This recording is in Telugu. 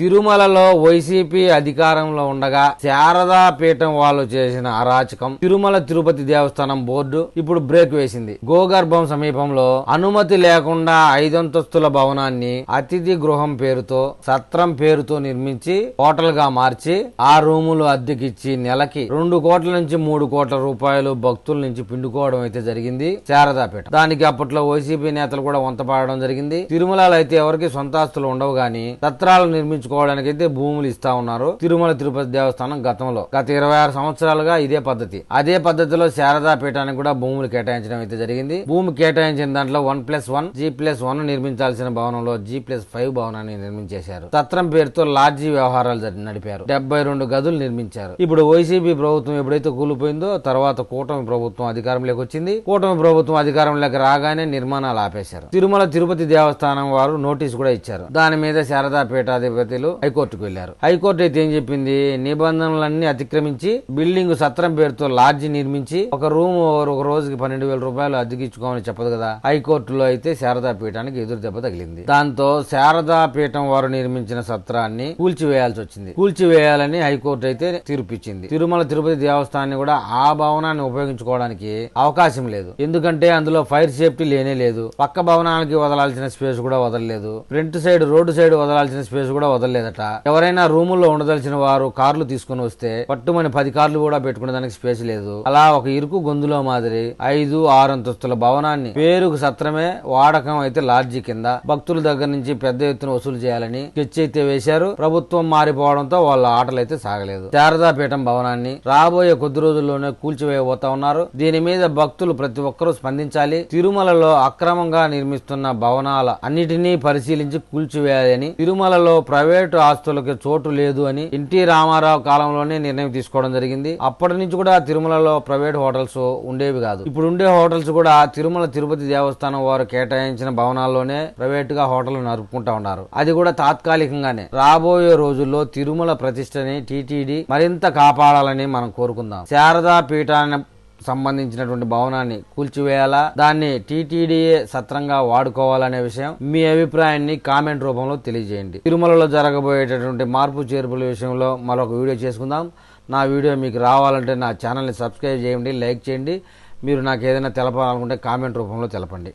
తిరుమలలో వైసీపీ అధికారంలో ఉండగా శారదా పీఠం వాళ్ళు చేసిన అరాచకం తిరుమల తిరుపతి దేవస్థానం బోర్డు ఇప్పుడు బ్రేక్ వేసింది. గోగర్భం సమీపంలో అనుమతి లేకుండా ఐదంతస్తుల భవనాన్ని అతిథి గృహం పేరుతో సత్రం పేరుతో నిర్మించి హోటల్గా మార్చి ఆ రూములు అద్దెకిచ్చి నెలకి రెండు కోట్ల నుంచి మూడు కోట్ల రూపాయలు భక్తుల నుంచి పిండుకోవడం అయితే జరిగింది శారదాపేట దానికి అప్పట్లో వైసీపీ నేతలు కూడా వంతపాడడం జరిగింది. తిరుమలలో అయితే ఎవరికి సొంత ఆస్తులు ఉండవు గాని సత్రాలు నిర్మించుకోవడానికి అయితే భూములు ఇస్తా ఉన్నారు. తిరుమల తిరుపతి దేవస్థానం గతంలో. గత ఇరవై ఆరు సంవత్సరాలుగా ఇదే పద్ధతి. అదే పద్ధతిలో శారదా పీఠానికి కూడా భూములు కేటాయించడం అయితే జరిగింది. భూమి కేటాయించిన దాంట్లో one plus one G plus one నిర్మించాల్సిన భవనంలో జీ ప్లస్ ఫైవ్ భవనాన్ని నిర్మించేశారు. తత్రం పేరుతో లాడ్జీ వ్యవహారాలు నడిపారు. డెబ్బై రెండు గదులు నిర్మించారు. ఇప్పుడు వైసీపీ ప్రభుత్వం ఎప్పుడైతే కూలిపోయిందో తర్వాత కూటమి ప్రభుత్వం అధికారంలోకి వచ్చింది. కూటమి ప్రభుత్వం అధికారంలోకి రాగానే నిర్మాణాలు ఆపేశారు. తిరుమల తిరుపతి దేవస్థానం వారు నోటీస్ కూడా ఇచ్చారు. దాని మీద శారదా పీఠాధిపతులు హైకోర్టుకు వెళ్ళారు హైకోర్టు అయితే ఏం చెప్పింది? నిబంధనలన్నీ అతిక్రమించి బిల్డింగ్ సత్రం పేరుతో లాడ్జి నిర్మించి ఒక రూమ్ ఒక రోజుకి పన్నెండు వేల రూపాయలు అద్దెకిచ్చుకోమని చెప్పదు కదా? హైకోర్టులో అయితే శారదా పీఠానికి ఎదురు దెబ్బ తగిలింది. దాంతో శారదా పీఠం వారు నిర్మించిన సత్రాన్ని కూల్చివేయాల్సి వచ్చింది. కూల్చివేయాలని హైకోర్టు అయితే తీర్పిచ్చింది. తిరుమల తిరుపతి దేవస్థానాన్ని కూడా ఆ భవనాన్ని ఉపయోగించుకోవడానికి అవకాశం లేదు. ఎందుకంటే అందులో ఫైర్ సేఫ్టీ లేనే లేదు. పక్క భవనానికి వదలాల్సిన స్పేస్ కూడా వదలలేదు. ఫ్రంట్ సైడ్ రోడ్డు సైడ్ వదలాల్సిన స్పేస్ కూడా వదలలేదట. ఎవరైనా రూముల్లో ఉండదలిచిన వారు కార్లు తీసుకుని వస్తే పట్టుమని పది కార్లు కూడా పెట్టుకునే దానికి స్పేస్ లేదు. అలా ఒక ఇరుకు గొంతులో మాదిరి ఐదు ఆరు అంతస్తుల భవనాన్ని పేరుకు సత్రమే వాడకం అయితే లాడ్జి కింద. భక్తుల దగ్గర నుంచి పెద్ద ఎత్తున వసూలు చేయాలని స్కెచ్ అయితే వేశారు. ప్రభుత్వం మారిపోవడంతో వాళ్ళ ఆటలు అయితే సాగలేదు. శారదాపీఠం భవనాన్ని రాబోయే కొద్ది రోజుల్లోనే కూల్చివేయబోతా ఉన్నారు. దీని మీద భక్తులు ప్రతి ఒక్కరూ స్పందించాలి. తిరుమలలో అక్రమంగా నిర్మిస్తున్న భవనాల అన్నిటినీ పరిశీలించి కూల్చివేయాలని తిరుమలలో ప్రైవేటు ఆస్తులకు చోటు లేదు అని ఎన్టీ రామారావు కాలంలోనే నిర్ణయం తీసుకోవడం జరిగింది. అప్పటి నుంచి కూడా తిరుమలలో ప్రైవేట్ హోటల్స్ ఉండేవి కాదు. ఇప్పుడు ఉండే హోటల్స్ కూడా తిరుమల తిరుపతి దేవస్థానం వారు కేటాయించిన భవనాల్లోనే ప్రైవేట్గా హోటల్ నడుపుకుంటా ఉన్నారు. అది కూడా తాత్కాలికంగానే. రాబోయే రోజుల్లో తిరుమల ప్రతిష్టని టీటీడీ మరింత కాపాడాలని మనం కోరుకుందాం. శారదా పీఠాన్ని సంబంధించినటువంటి భవనాన్ని కూల్చివేయాలా? దాన్ని టీటీడీఏ సత్రంగా వాడుకోవాలనే విషయం మీ అభిప్రాయాన్ని కామెంట్ రూపంలో తెలియజేయండి. తిరుమలలో జరగబోయేటటువంటి మార్పు చేర్పుల విషయంలో మరొక వీడియో చేసుకుందాం. నా వీడియో మీకు రావాలంటే నా ఛానల్ని సబ్స్క్రైబ్ చేయండి లైక్ చేయండి. మీరు నాకు ఏదైనా తెలపాలనుకుంటే కామెంట్ రూపంలో తెలపండి.